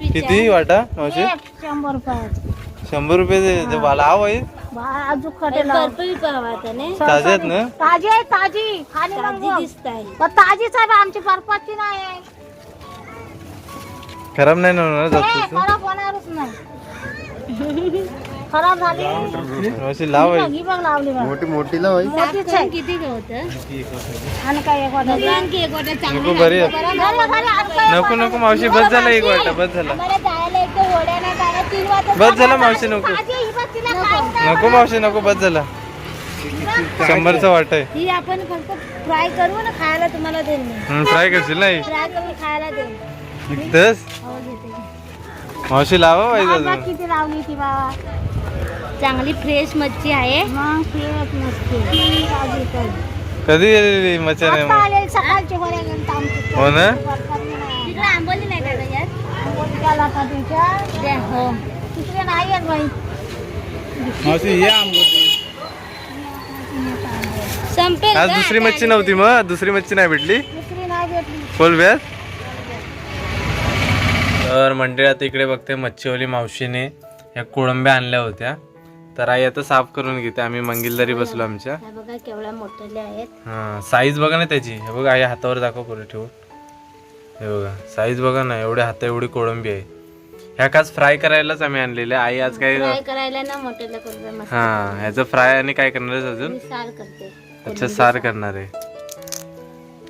किती वाटा मावशी? एक शंभर रुपयात. शंभर रुपये आव आहे. ताजे आहेत ना? ताजी आहे ताजी. खाली ताजी दिसत आहे. पण ताजीच आहे बा, आमची बर्फाची नाही आहे. खराब नाही ना होणार हे, जास्त खराब होणारच नाही. खराब झाली. मावशी लाव आहे बघ, ही बघ लावली बघ. मोठी मोठी लाव आहे मोठीच आहे किती होतं? आणि काय एक वाटा भगवान की एक वाटा चांगली नको बरी आहे. घरी- घरी आणि काय नको नको मावशी बस झाला एक वाटा बस झाला. आम्हाला जायला एक तर होड्या नाही जायला तीन वाजता बस झाला मावशी नको. ताजी ही बघ, तिला काहीच नाही. नको मावशी नको बस झाला. शंभरचा वाटा आहे. ही आपण फक्त फ्राय करू ना खायला तुम्हाला देईल मी. फ्राय करशील नाही फ्राय करून खायला देईल तस हो घेते. मावशी लावा पाहिजे अजून किती लावली ती बाबा. चांगली फ्रेश मच्छी आहे. मग फेक नसते ताजी ताजी. कधी गेलेली मच्छा नाही आता मग? आलेली सकाळची गेली आमची. हो ना? बर्फाची नाही. तिकडे आंबोली नाही का यात? आंबोली गेला का तुझ्या द्या हो. तिकडे नाही आहेत बाई. मावशी या आंबोली. संपेल आज का? दुसरी मच्छी नव्हती मग? दुसरी मच्छी नाही भेटली? दुसरी नाही भेटली. फुल व्याज? तर मंडळी आता इकडे बघते मच्छीवाली मावशीने या कोळंब्या आणल्या होत्या. तर आई आता साफ करून घेते. आम्ही मंगिलदारी बसलो आमच्या. हा बघा केवढ्या मोठ्याल्या आहेत. हा साईज बघा ना त्याची. हे बघा आई हातावर दाखव पुढे ठेवून. हे बघा साईज बघा ना एवढे हात एवढी कोळंबी आहे. ह्या खास फ्राय करायलाच आम्ही आणलेल्या आई आज काय फ्राय करायला ना मोठ्याला करून मस्त हा ह्याचं फ्राय आणि काय करणार आहेस अजून? मी सार करते. अच्छा सार करणार आहे.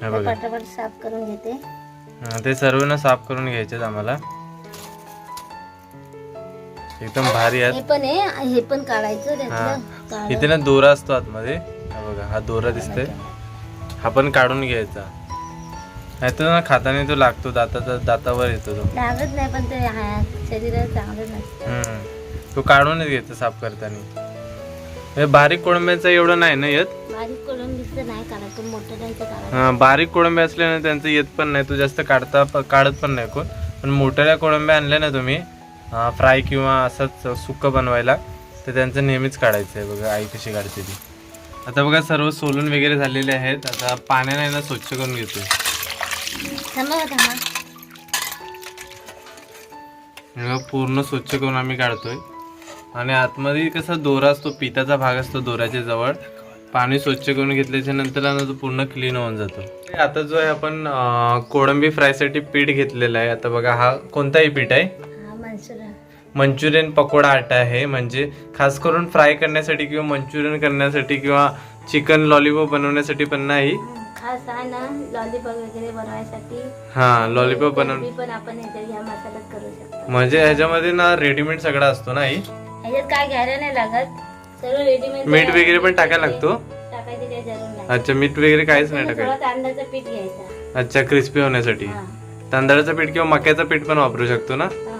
हे बघा. पटापट साफ करून घेते. हा, ते सर्व ना साफ करून घ्यायचे आम्हाला. एकदम भारी आहेत. हे पण आहे हे पण काढायचं त्यातलं. इथे ना दोरा असतो आतमध्ये. हा बघा हा दोरा दिसतोय. हा पण काढून घ्यायचा. नाही तर ना खाताना तो लागतो दाता दातावर येतो तो. लागत नाही पण ते हा- शरीराला चांगलं नसतं. हम्म. तो काढूनच घ्यायचा साफ करताना. हे बारीक कोळंब्याचं एवढं नाही ना येत? बारीक कोळंबीचं नाही काढायचं मोठं त्यांचं काढायचं हा, बारीक कोळंबे असल्याने त्यांचं येत पण नाही. तो जास्त काढता प- काढत पण नाही कोण. पण मोठ्या कोळंब्या आणल्या ना तुम्ही फ्राय किंवा असंच सुक्क बनवायला तर त्यांचं नेहमीच काढायचं आहे बघा आई कशी काढते ती. आता बघा सर्व सोलून वगैरे झालेले आहेत. आता पाण्याने ना स्वच्छ करून बघा, पूर्ण स्वच्छ करून आम्ही काढतोय. आणि आतमध्ये कसा दोरा असतो पिताचा भाग असतो दोऱ्याच्या जवळ पाणी स्वच्छ करून घेतल्याच्या नंतर तो पूर्ण क्लीन होऊन जातो. आता जो आहे आपण कोळंबी फ्रायसाठी पीठ घेतलेलं आहे. आता बघा हा कोणताही पीठ आहे? मंचुरियन पकोडा आटा आहे. म्हणजे खास करून फ्राय करण्यासाठी किंवा मंचुरियन करण्यासाठी किंवा चिकन लॉलीपॉप बनवण्यासाठी पण नाही. खास आहे ना लॉलीपॉप वगैरे बनवायसाठी. हा लॉलीपॉप बनव कोळंबी पण आपण ह्याच्यात ह्या मसाल्यात करू शकतो. म्हणजे ह्याच्यामध्ये ना रेडीमेड सगळा असतो ना आई? ह्याच्यात काय घ्यायला नाही लागत. सर्व रेडीमेड मीठ वगैरे पण टाकायला लागतो? टाकायची काही जरूर नाही. अच्छा मीठ वगैरे काहीच नाही थोडं टाकायचं? तांदळाचं पीठ घ्यायचं. अच्छा क्रिस्पी होण्यासाठी. तांदळाचं पीठ किंवा मक्याचं पीठ पण वापरू शकतो ना? हा,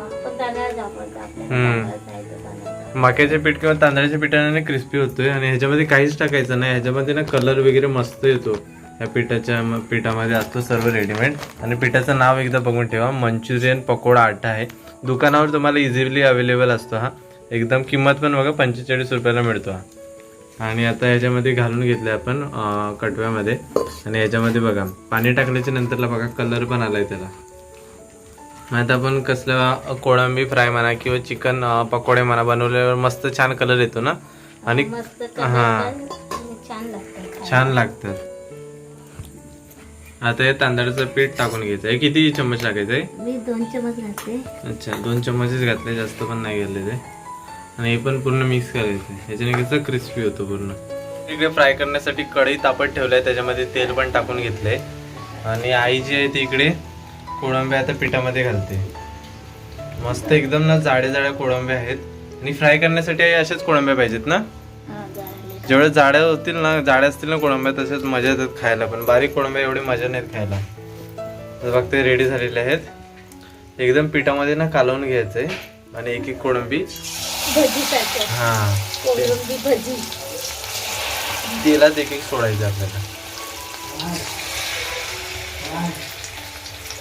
मक्याचे पीठ किंवा तांदळाच्या पिठाने क्रिस्पी होतोय आणि ह्याच्यामध्ये काहीच टाकायचं नाही. ह्याच्यामध्ये ना कलर वगैरे मस्त येतो. या पिठाच्या पिठामध्ये असतो सर्व रेडीमेड आणि पिठाचं नाव एकदा बघून ठेवा. मंचुरियन पकोडा आटा आहे. दुकानावर तुम्हाला इझिली अवेलेबल असतो हा. एकदम किंमत पण बघा पंचेचाळीस रुपयाला मिळतो हा. आणि आता ह्याच्यामध्ये घालून घेतलं आपण कटव्यामध्ये. आणि ह्याच्यामध्ये बघा पाणी टाकल्याच्या नंतरला बघा कलर पण आलाय त्याला. आता आपण कसलं कोळंबी फ्राय म्हणा किंवा चिकन पकोडे म्हणा बनवल्यावर मस्त छान कलर येतो ना? आणि हा. छान लागतं छान लागतात. आता हे तांदळाचं पीठ टाकून घ्यायचं आहे. किती चम्मच टाकायचं आहे दोन घातले. अच्छा दोन चम्मचच घातले जास्त पण नाही घातले ते. आणि हे पण पूर्ण मिक्स करायचं ह्याच्याने कसं क्रिस्पी होतो पूर्ण. इकडे फ्राय करण्यासाठी कढई तापत ठेवलंय त्याच्यामध्ये तेल पण टाकून घेतलंय. आणि आई जी आहे ती इकडे कोळंबे आता पिठामध्ये घालते. मस्त एकदम ना जाड्या जाड्या कोळंबे आहेत. आणि फ्राय करण्यासाठी अशाच कोळंब्या पाहिजेत ना. जेवढे जाड्या होतील ना जाड्या असतील ना कोळंब्या तसेच मजा येतात खायला पण. बारीक कोळंब्या एवढी मजा नाहीत खायला. तर बघ ते रेडी झालेले आहेत. एकदम पिठामध्ये ना कालवून घ्यायचंय आणि एक एक कोळंबी हा तेलात एक एक सोडायचं आपल्याला.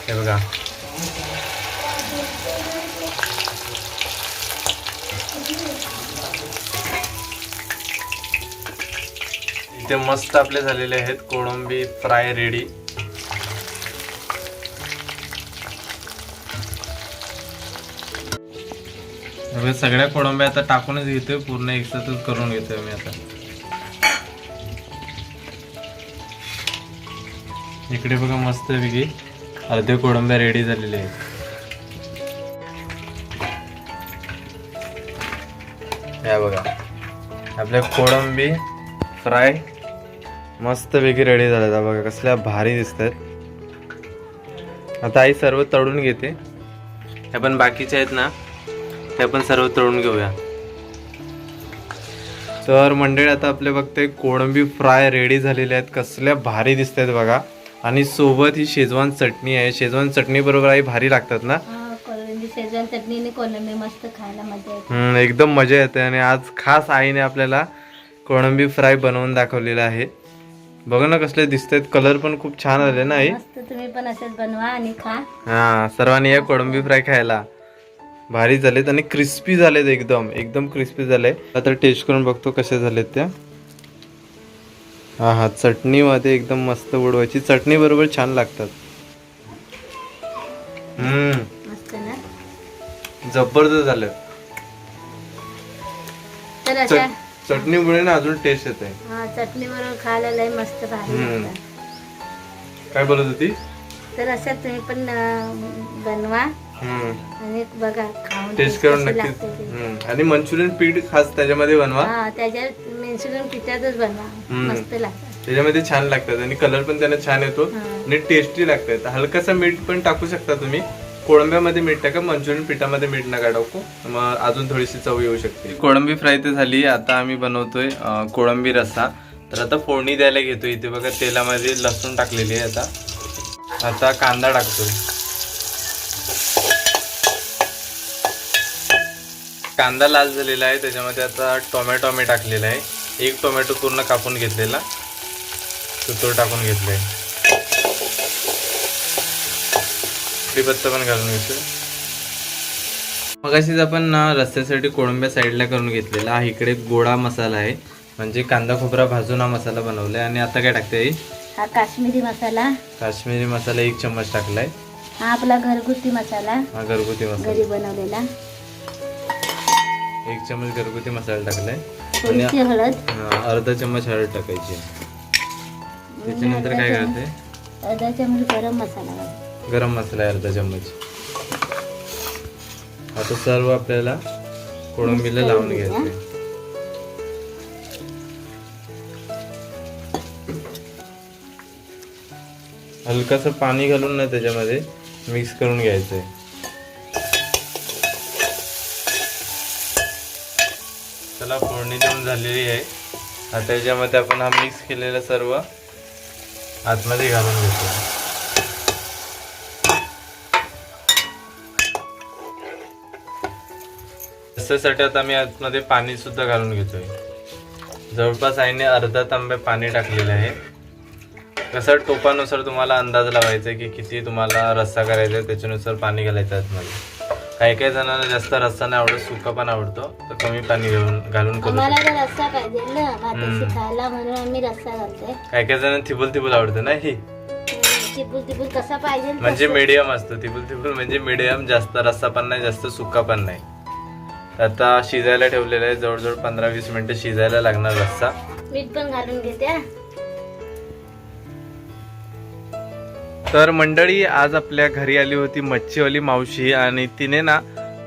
हे बघा. इथे मस्त आपले झालेले आहेत कोळंबी फ्राय रेडी. सगळ्या कोळंब्या आता टाकूनच घेतोय पूर्ण एकसाथच करून घेतोय मी आता. इकडे बघा मस्त पैकी अर्धे कोळंब्या रेडी झालेले आहेत. या बघा. आपल्या कोळंबी फ्राय मस्तपैकी रेडी झालेत. बघा कसल्या भारी दिसत आहेत आता आई सर्व तळून घेते. ह्या पण बाकीच्या आहेत ना. त्या पण सर्व तळून घेऊया. तर मंडळी आता आपले बघते कोळंबी फ्राय रेडी झालेले आहेत. कसल्या भारी दिसत आहेत बघा. आणि सोबत ही शेजवान चटणी आहे. शेजवान चटणी बरोबर आई भारी लागतात ना? हा कोलंबी शेजवान चटणीने कोलंबी मस्त खायला मजा येते. हम्म, एकदम मजा येते आणि आज खास आईने आपल्याला कोळंबी फ्राय बनवून दाखवलेला आहे. बघा ना कसले दिसत आहेत कलर पण खूप छान आले ना आई? मस्त तुम्ही पण असेच बनवा आणि खा. हा सर्वांनी या कोळंबी फ्राय खायला. भारी झालेत आणि क्रिस्पी झालेत एकदम. एकदम क्रिस्पी झाले. आता टेस्ट करून बघतो कसे झालेत त्या. हा हा चटणीमध्ये एकदम मस्त बुडवायची चटणी बरोबर छान लागतात. हम्म. मस्त ना? जबरदस्त झालं. तर अशा चटणीमुळे ना अजून टेस्ट येते हा चटणी बरोबर खायला लय मस्त भारी हम्म. लागतं. काय बोलत होती? तर अशा तुम्ही पण अं, बनवा. हम्म. आणि बघा खाऊन टेस्ट करून कशी नक्कीच. लागते ते. हम्म. आणि मंचुरियन पीठ खास त्याच्यामध्ये बनवा. हा त्याच्यात पिठातच बनवा हम्म. मस्त लागतात. त्याच्यामध्ये छान लागतात आणि कलर पण त्यांना छान येतो. आणि टेस्टी लागतात. हलकासा मीठ पण टाकू शकता तुम्ही. कोळंब्यामध्ये मीठ टाका मंचुरियन पिठामध्ये मीठ नका टाकू. मग अजून थोडीशी चव येऊ शकते. कोळंबी फ्राय तर झाली. आता आम्ही बनवतोय कोळंबी रस्सा. तर आता फोडणी द्यायला घेतो इथे बघा तेलामध्ये लसूण टाकलेली आहे आता. आता कांदा टाकतोय. कांदा लाल झालेला आहे. त्याच्यामध्ये आता टोमॅटो मी टाकलेला आहे. एक टोमॅटो पूर्ण कापून घेतलेला. तो तो टाकून घेतलाय कढीपत्ता पण घालून घेतोय. मगाशीच आपण रस्त्यासाठी कोळंब्या साईडला करून घेतलेला. हा इकडे गोडा मसाला आहे. म्हणजे कांदा खोबरा भाजून हा मसाला बनवलाय. आणि आता काय टाकते हा काश्मीरी मसाला. काश्मीरी मसाला एक चम्मच टाकलाय. हा आपला घरगुती मसाला. हा घरगुती मसाला. घरी बनवलेला. एक चम्मच घरगुती मसाला टाकलाय. थोडीशी हळद. हा, अर्धा चम्मच हळद टाकायची. त्याच्यानंतर काय करते अर्धा चमच गरम मसाला. गरम मसाला अर्धा चम्मच. आता सर्व आपल्याला कोळंबीला लावून घ्यायचे हलकासं पाणी घालून ना त्याच्यामध्ये मिक्स करून घ्यायचंय. मसाला फोडणी देऊन झालेली आहे. आता त्याच्यामध्ये आपण हा मिक्स केलेला सर्व आतमध्ये घालून घेतो रस्त्यासाठी आता मी आतमध्ये पाणी सुद्धा घालून घेतोय. जवळपास आईने अर्धा तांबे पाणी टाकलेले आहे. कसं टोपानुसार तुम्हाला अंदाज लावायचा आहे की किती तुम्हाला रस्सा करायचा आहे त्याच्यानुसार पाणी घालायचं आतमध्ये. काही काही जणांना जास्त रस्सा नाही आवडत सुका पण आवडतो. तर कमी पाणी घालून घालून करू आम्हाला शकतो. तर रस्सा पाहिजे ना भाताशी हम्म. खायला म्हणून आम्ही रस्सा घालतोय. काही काही जणांना थिबुल थिबुल आवडतं ना ही? कसा पाहिजे म्हणजे तसं. मीडियम असतो. थिबुल थिबुल म्हणजे मीडियम जास्त रस्सा पण नाही जास्त सुका पण नाही. आता शिजायला ठेवलेलं आहे जवळजवळ पंधरा वीस मिनिटं शिजायला लागणार रस्सा. मीठ पण घालून घेते हा. तर मंडळी आज आपल्या घरी आली होती मच्छीवाली मावशी आणि तिने ना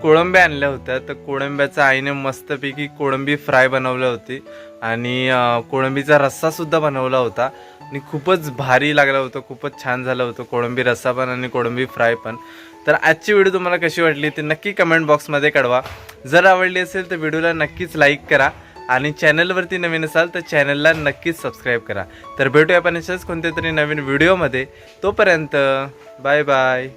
कोळंब्या आणल्या होत्या. तर कोळंब्याचा आईने मस्तपैकी कोळंबी फ्राय बनवली होती आणि कोळंबीचा रस्सासुद्धा बनवला होता. आणि खूपच भारी लागला होतं खूपच छान झालं होतं कोळंबी रस्सा पण आणि कोळंबी फ्राय पण. तर आजची व्हिडिओ तुम्हाला कशी वाटली ते नक्की कमेंट बॉक्समध्ये कळवा. जर आवडली असेल तर व्हिडिओला नक्कीच लाईक करा. आणि चॅनलवरती नवीन असाल तर चॅनलला नक्कीच सबस्क्राईब करा. तर भेटूया आपण अशाच कोणत्या तरी नवीन व्हिडिओमध्ये तोपर्यंत बाय बाय